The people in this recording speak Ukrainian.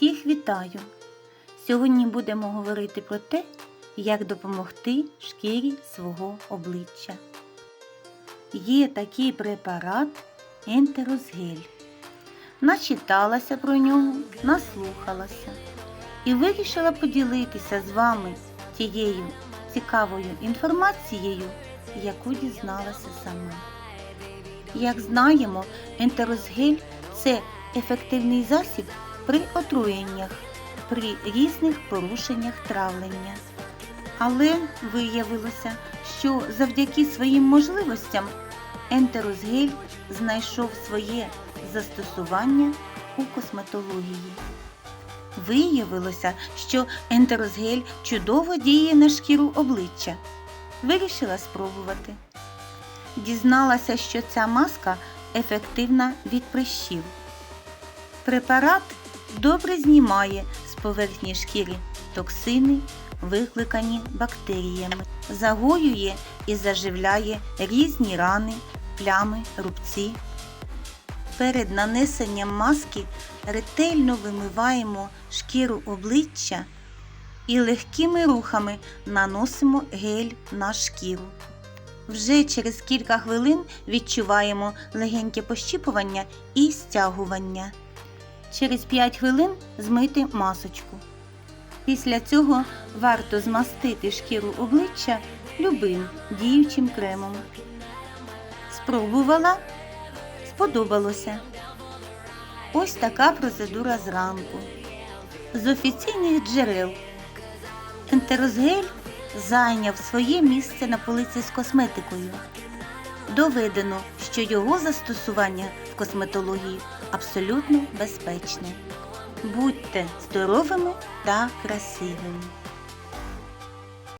Всіх вітаю! Сьогодні будемо говорити про те, як допомогти шкірі свого обличчя. Є такий препарат ентерозгель. Начиталася про нього, наслухалася і вирішила поділитися з вами тією цікавою інформацією, яку дізналася сама. Як знаємо, ентерозгель це ефективний засіб при отруєннях, при різних порушеннях травлення. Але виявилося, що завдяки своїм можливостям ентерозгель знайшов своє застосування у косметології. Виявилося, що ентерозгель чудово діє на шкіру обличчя. Вирішила спробувати. Дізналася, що ця маска ефективна від прищів. Препарат добре знімає з поверхні шкіри токсини, викликані бактеріями, загоює і заживляє різні рани, плями, рубці. Перед нанесенням маски ретельно вимиваємо шкіру обличчя і легкими рухами наносимо гель на шкіру. Вже через кілька хвилин відчуваємо легеньке пощіпування і стягування. Через 5 хвилин змити масочку. Після цього варто змастити шкіру обличчя любим діючим кремом. Спробувала? Сподобалося. Ось така процедура зранку. З офіційних джерел ентерозгель зайняв своє місце на полиці з косметикою. Доведено, що його застосування косметології абсолютно безпечне. Будьте здоровими та красивими!